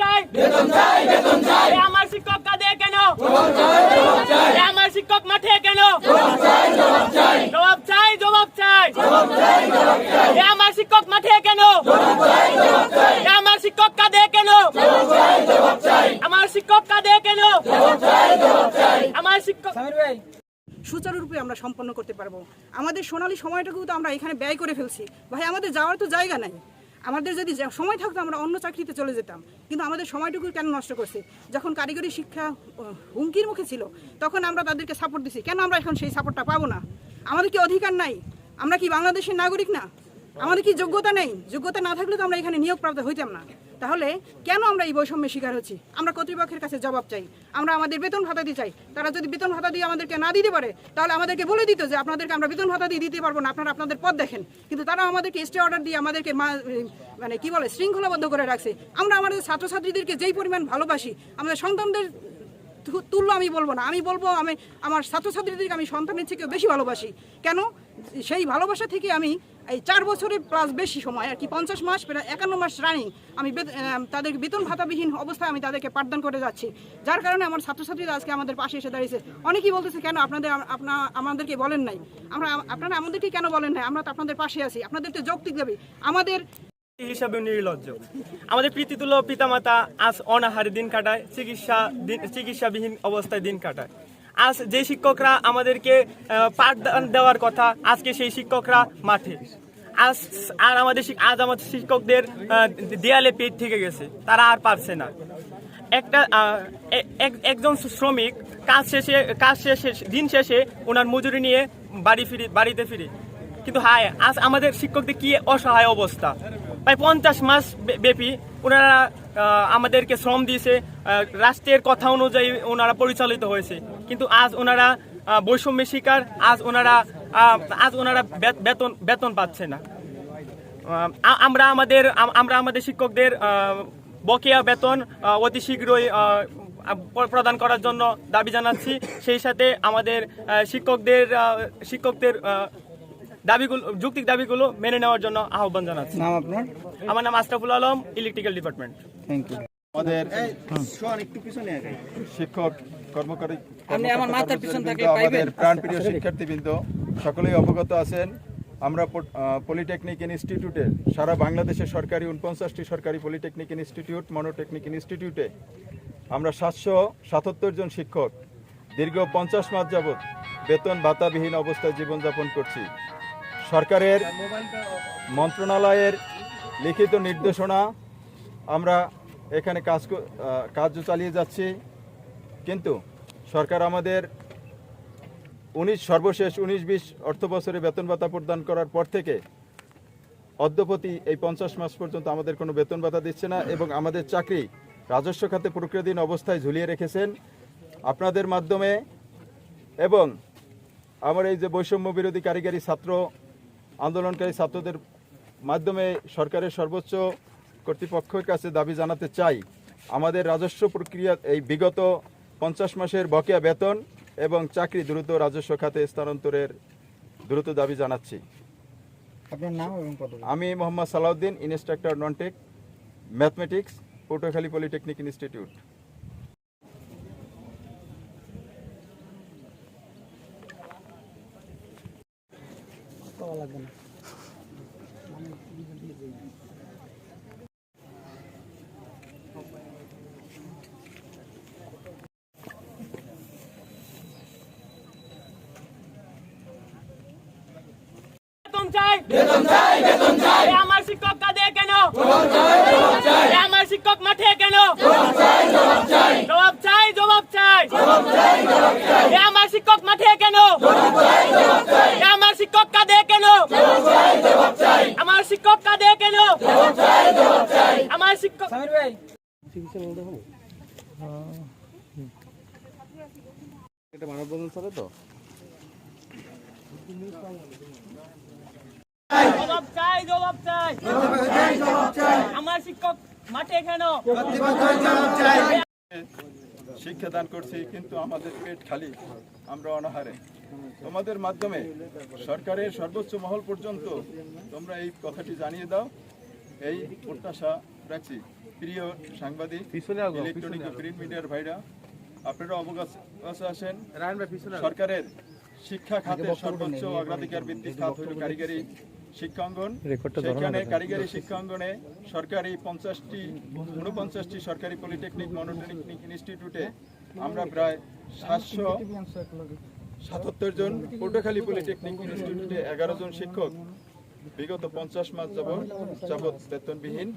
চাই। বেতন চাই বেতন চাই। আমার শিক্ষক কাঁদে কেন? আমার শিক্ষক মাঠে কেন? জবাব চাই জবাব চাই। এ আমার শিক্ষক মাঠে কেন? এ আমার শিক্ষক কাঁদে কেন? আমার শিক্ষক কাঁদে কেন? আমার শিক্ষক সুচারুরূপে আমরা সম্পন্ন করতে পারব। আমাদের সোনালী সময়টুকু তো আমরা এখানে ব্যয় করে ফেলছি। ভাই আমাদের যাওয়ার তো জায়গা নাই। আমাদের যদি সময় থাকতো আমরা অন্য চাকরিতে চলে যেতাম। কিন্তু আমাদের সময়টুকু কেন নষ্ট করছে? যখন কারিগরি শিক্ষা হুমকির মুখে ছিল, তখন আমরা তাদেরকে সাপোর্ট দিছি। কেন আমরা এখন সেই সাপোর্টটা পাবো না? আমাদের কি অধিকার নাই? আমরা কি বাংলাদেশের নাগরিক না? আমাদের কি যোগ্যতা নেই? যোগ্যতা না থাকলে তো আমরা এখানে নিয়োগপ্রাপ্ত হইতাম না। তাহলে কেন আমরা এই বৈষম্যের শিকার হচ্ছি? আমরা কর্তৃপক্ষের কাছে জবাব চাই। আমরা আমাদের বেতন ভাতা দিতে চাই। তারা যদি বেতন ভাতা দিয়ে আমাদেরকে না দিতে পারে, তাহলে আমাদেরকে বলে দিত যে আপনাদেরকে আমরা বেতন ভাতা দিয়ে দিতে পারব না, আপনারা আপনাদের পদ দেখেন। কিন্তু তারা আমাদেরকে স্টে অর্ডার দিয়ে আমাদেরকে মানে কি বলে, শৃঙ্খলাবদ্ধ করে রাখছে। আমরা আমাদের ছাত্রছাত্রীদেরকে যেই পরিমাণ ভালোবাসি, আমাদের সন্তানদের তুল্য আমি বলব না। আমি বলব, আমি আমার ছাত্রছাত্রীদেরকে আমি সন্তানের থেকেও বেশি ভালোবাসি। কেন? সেই ভালোবাসা থেকে আমি এই চার বছরের প্লাস বেশি সময় আর কি, পঞ্চাশ মাস, প্রায় একান্ন মাস রানিং আমি তাদের বেতন ভাতাবিহীন অবস্থায় আমি তাদেরকে পাঠদান করে যাচ্ছি। যার কারণে আমার ছাত্রছাত্রীরা আজকে আমাদের পাশে এসে দাঁড়িয়েছে। অনেকেই বলতেছে, কেন আপনাদের আপনা আমাদেরকে বলেন নাই? আমরা আপনারা আমাদেরকে কেন বলেন নাই? আমরা তো আপনাদের পাশে আছি। আপনাদের তো যৌক্তিক দাবি। আমাদের হিসাবে নির্লজ্জ। আমাদের প্রীতিতুল্য পিতামাতা আজ অনাহারে দিন কাটায়, চিকিৎসা চিকিৎসাবিহীন অবস্থায় দিন কাটায়। আজ যে শিক্ষকরা আমাদেরকে পাঠদান দেওয়ার কথা, আজকে সেই শিক্ষকরা মাঠে। আজ, আর আমাদের আজ আমাদের শিক্ষকদের দেয়ালে পেট থেকে গেছে। তারা আর পারছে না। একটা এক- একজন শ্রমিক কাজ শেষে কাজ শেষে, দিন শেষে ওনার মজুরি নিয়ে বাড়ি ফিরে, বাড়িতে ফিরে। কিন্তু হায়, আজ আমাদের শিক্ষকদের কি অসহায় অবস্থা। প্রায় পঞ্চাশ মাস ব্যাপী ওনারা আমাদেরকে শ্রম দিয়েছে রাষ্ট্রের কথা অনুযায়ী ওনারা পরিচালিত হয়েছে। কিন্তু আজ ওনারা বৈষম্যের শিকার আজ ওনারা আজ ওনারা বেতন বেতন পাচ্ছে না। আমরা আমাদের আমরা আমাদের শিক্ষকদের বকেয়া বেতন অতি শীঘ্রই প্রদান করার জন্য দাবি জানাচ্ছি। সেই সাথে আমাদের শিক্ষকদের শিক্ষকদের দাবিগুলো যৌক্তিক দাবিগুলো মেনে নেওয়ার জন্য আহ্বান জানাচ্ছি। নাম আপনার? আমার নাম Ashraful Alam electrical department. Thank you আমাদের শিক্ষক কর্মকারী প্রাণপ্রিয় শিক্ষার্থীবৃন্দ সকলেই অবগত আছেন। আমরা পলিটেকনিক ইনস্টিটিউটে সারা বাংলাদেশের সরকারি উনপঞ্চাশটি সরকারি পলিটেকনিক ইনস্টিটিউট মনোটেকনিক ইনস্টিটিউটে আমরা সাতশো সাতাত্তর জন শিক্ষক দীর্ঘ পঞ্চাশ মাস যাবৎ বেতন ভাতাবিহীন অবস্থায় জীবনযাপন করছি। সরকারের মন্ত্রণালয়ের লিখিত নির্দেশনা আমরা এখানে কাজ কার্য চালিয়ে যাচ্ছি। কিন্তু সরকার আমাদের উনিশ, সর্বশেষ উনিশ, বিশ অর্থ বছরে বেতন ভাতা প্রদান করার পর থেকে অদ্যপতি এই পঞ্চাশ মাস পর্যন্ত আমাদের কোনো বেতন ভাতা দিচ্ছে না এবং আমাদের চাকরি রাজস্ব খাতে প্রক্রিয়াধীন অবস্থায় ঝুলিয়ে রেখেছেন আপনাদের মাধ্যমে এবং আমার এই যে বৈষম্য বিরোধী কারিগরি ছাত্র, আন্দোলনকারী ছাত্রদের মাধ্যমে সরকারের সর্বোচ্চ কর্তৃপক্ষের কাছে দাবি জানাতে চাই। আমাদের রাজস্ব প্রক্রিয়া এই বিগত পঞ্চাশ মাসের বকেয়া বেতন এবং চাকরি দ্রুত রাজস্ব খাতে স্থানান্তরের দ্রুত দাবি জানাচ্ছি। আপনার নাম এবং আমি Mohammad Salauddin instructor non tech mathematics Patuakhali polytechnic institute. লাগবে না চাই। বেতন চাই বেতন চাই। আমার শিক্ষক কাঁদে কেন? এ আমার শিক্ষক মাঠে কেন? জবাব চাই জবাব চাই। এ আমার শিক্ষক মাঠে কেন? এ আমার শিক্ষক কাঁদে কেন? আমার শিক্ষক কাঁদে কেন? আমার শিক্ষক এটা মানববন্ধন চলে তো? জবাব চাই জবাব চাই। আমার শিক্ষক মাঠে কেন? শিক্ষাদান করছি কিন্তু আমাদের পেট খালি আমরা অনাহারে। তোমাদের মাধ্যমে সরকারের সর্বোচ্চ মহল পর্যন্ত তোমরা এই কথাটি জানিয়ে দাও। এই প্রত্যাশা রাখছি। প্রিয় সাংবাদিক ইলেকট্রনিক প্রিন্ট মিডিয়ার ভাইরা আপনারা অবগত আছেন সরকারের শিক্ষা খাতের সর্বোচ্চ অগ্রাধিকার ভিত্তিক খাত হল কারিগরি শিক্ষাঙ্গন সেখানে কারিগরি শিক্ষাঙ্গনে সরকারি পঞ্চাশটি উনপঞ্চাশটি সরকারি পলিটেকনিক মনোটেকনিক ইনস্টিটিউটে আমরা প্রায় সাতশো সাতাত্তর জন পটুয়াখালী পলিটেকনিক ইনস্টিটিউটে এগারো জন শিক্ষক। বিগত পঞ্চাশ মাস যাবৎ যাবৎ বেতনবিহীন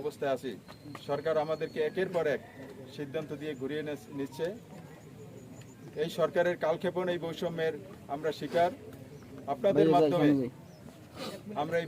অবস্থায় আছি। সরকার আমাদেরকে একের পর এক সিদ্ধান্ত দিয়ে ঘুরিয়ে নিচ্ছে। এই সরকারের কালক্ষেপণ এই বৈষম্যের আমরা শিকার। আপনাদের মাধ্যমে আমরা এই